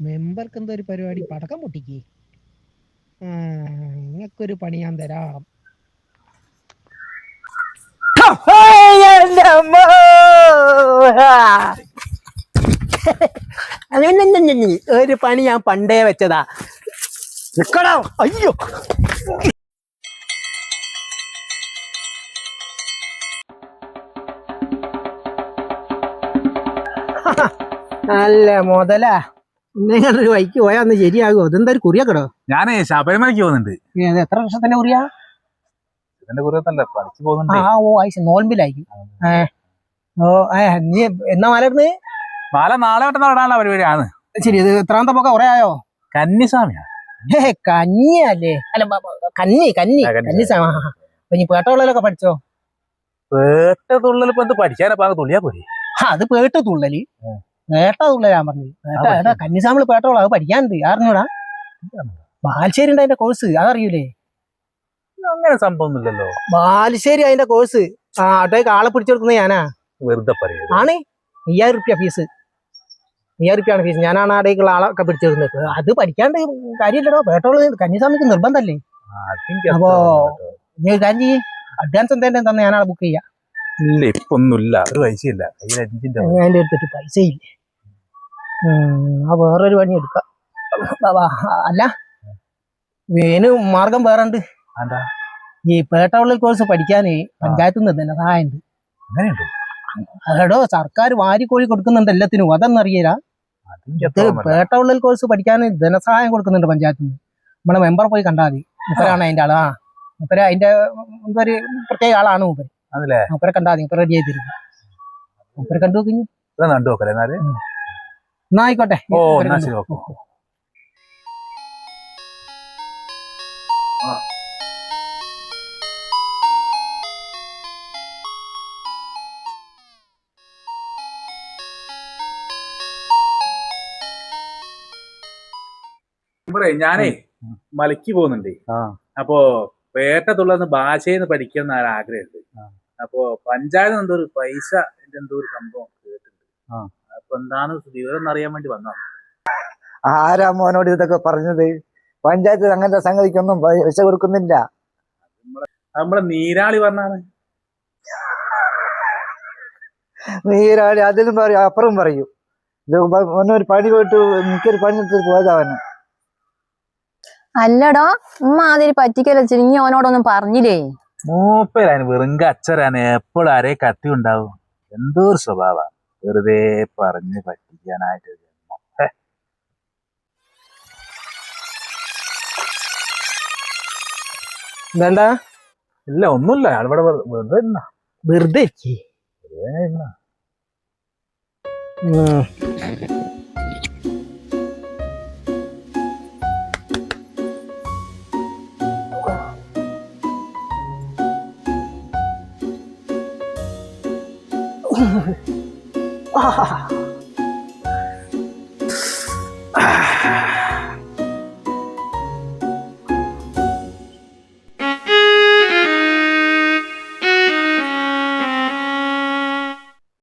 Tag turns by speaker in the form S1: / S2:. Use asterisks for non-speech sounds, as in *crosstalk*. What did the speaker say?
S1: മെമ്പർക്ക് എന്തോ ഒരു പരിപാടി? പടക്കം പൊട്ടിക്കേ. നിങ്ങൾക്കൊരു പണി ഞാൻ തരാം. ഒരു പണി ഞാൻ പണ്ടേ വെച്ചതാ. നിക്കടാ. അയ്യോ. നല്ല മുതലാ. നിങ്ങളൊരു വൈക്ക് പോയാ ഒന്ന് ശരിയാകുമോ? അതെന്തായാലും കുറിയാക്കടോ?
S2: ഞാനേ ശബരിമലയ്ക്ക് പോകുന്നുണ്ട്.
S1: ഇത് എത്ര വർഷത്തിന്റെ കുറിയാ?
S2: ഇതിന്റെ പഠിച്ചു
S1: ആ ഓ ആയിശ നോൽമ്പിലായിരിക്കും. ഏ ഓ ഏ നീ എന്നാ മലർന്ന്
S2: മാല നാളെ പെട്ടെന്ന് ഇടാനുള്ള പരിപാടിയാണ്.
S1: ശരി ഇത് എത്രാമത്തെ പോക്ക കുറെ ആയോ?
S2: കന്നിസ്വാമിയാ.
S1: ഏ കഞ്ഞിയല്ലേ അല്ല ബ- ബ- കന്നി കന്നി
S2: ആ, കന്നി.
S1: ഇനി പഠിച്ചോ?
S2: പേട്ട തുള്ളൽ ഇപ്പൊ എന്ത് പഠിക്കാനാ തുള്ളിയാ പോരെ.
S1: ആ അത് പേട്ട തുള്ളൽ
S2: ഉം.
S1: ഞാൻ
S2: പറഞ്ഞു
S1: എടാ കന്നിസാമിൾ പേട്ടവെള്ളം അത് പഠിക്കാനുണ്ട്. അറിഞ്ഞൂടാ ബാലുശ്ശേരി ഉണ്ട് അതിന്റെ കോഴ്സ് അതറിയൂലേ
S2: അങ്ങനെ സംഭവമൊന്നുമില്ലല്ലോ.
S1: ബാലുശ്ശേരി അതിന്റെ കോഴ്സ് ആ അട്ടേക്ക് ആളെ പിടിച്ചെടുക്കുന്ന ഞാനാ.
S2: വെറുതെ പറയുന്നത്
S1: ആണ്. അയ്യായിരം റുപ്യ ഫീസ് അയ്യായിരം റുപ്യാണ് ഫീസ് ഞാനാണ് ആടേക്കുള്ള ആളൊക്കെ പിടിച്ചെടുക്കുന്നത് അത് പഠിക്കാണ്ട് കാര്യമില്ലടോ. പേട്ടോൾ കന്യാസ്വാമിക്ക് നിർബന്ധമല്ലേ അപ്പോ-
S2: കാഞ്ചി
S1: നീ ഒരു കാര്യം ചെയ്യ്. അഡ്വാൻസ് എന്തെങ്കിലും തന്നെ ഞാനാളെ ബുക്ക് ചെയ്യാം.
S2: ഇല്ല ഇപ്പൊ ഒന്നുമില്ല ഒരു പൈസയില്ല. കയ്യിൽ അഞ്ചിന്റെ
S1: അതിന്റെ അടുത്തിട്ട് പൈസ ഇല്ല ആ വേറൊരു പണി എടുക്കാം. അല്ല വേന് മാർഗം വേറെ ഉണ്ട് ഈ പേട്ടവള്ളൽ കോഴ്സ് പഠിക്കാൻ പഞ്ചായത്തിൽ നിന്ന് തന്നെ സഹായമുണ്ട് സർക്കാർ വാരിക്കോഴി കൊടുക്കുന്നുണ്ട് എല്ലാത്തിനും
S2: അതൊന്നും അറിയില്ല
S1: പേട്ടവള്ളൽ കോഴ്സ് പഠിക്കാൻ ധനസഹായം കൊടുക്കുന്നുണ്ട് പഞ്ചായത്തിൽ നിന്ന് നമ്മളെ മെമ്പർ പോയി കണ്ടാൽ മതി മുപ്പരാണ് അതിന്റെ ആളാ മുപ്പര അതിന്റെ ഒരു പ്രത്യേക ആളാണ് മുപ്പര്. മുപ്പരെ കണ്ടാൽ മതി മുപ്പര റെഡി ചെയ്തിരുന്നു മുപ്പരെ കണ്ടു നോക്കി
S2: കണ്ടു നോക്കല്ലേ എന്നാൽ?
S1: എന്നാ ആയിക്കോട്ടെ
S2: ഓ എന്നാ. ശരി ഓക്കെ. ഞാനേ മലയ്ക്ക് പോകുന്നുണ്ട്.
S3: ആ.
S2: അപ്പോ ഭാഷയിൽ ഭാഷയെന്ന് പഠിക്കുന്ന ഒരു ആഗ്രഹമുണ്ട്. അപ്പോ പഞ്ചായത്ത് എന്തോ ഒരു പൈസ എന്തോ ഒരു സംഭവം കേട്ടിട്ടുണ്ട്. എന്താണ് വിവരം അറിയാൻ വേണ്ടി വന്നതാണ്
S3: ആരാ മോനോട് ഇതൊക്കെ പറഞ്ഞത്? പഞ്ചായത്ത് അങ്ങനത്തെ സംഗതിക്കൊന്നും പൈസ കൊടുക്കുന്നില്ല.
S2: നമ്മളെ നീരാളി പറഞ്ഞാണ്
S3: നീരാളി അതിലും പറയും അപ്പുറം പറയും. മോനൊരു പണി പോയിട്ട് എനിക്കൊരു പണി എടുത്തിട്ട് പോയതാവന്
S4: അല്ലടോ ഉമ്മ അതിന് പറ്റിക്കല ചിരിങ്ങി ഓനോടൊന്നും പറഞ്ഞില്ലേ?
S2: മൂപ്പരാണ് വെറുങ്ക അച്ഛരാണ് എപ്പോഴും ആരെ കത്തി ഉണ്ടാവും. എന്തോ ഒരു സ്വഭാവ വെറുതെ പറഞ്ഞ് പറ്റിക്കാനായിട്ട് ജന്മം.
S1: വേണ്ട
S2: ഇല്ല ഒന്നുമില്ല അവിടെ വെറുതെ ഇരുന്നാ.
S1: വെറുതെ.
S2: വെറുതെ ഇരുന്നാ.
S1: ഉം. *laughs* ആ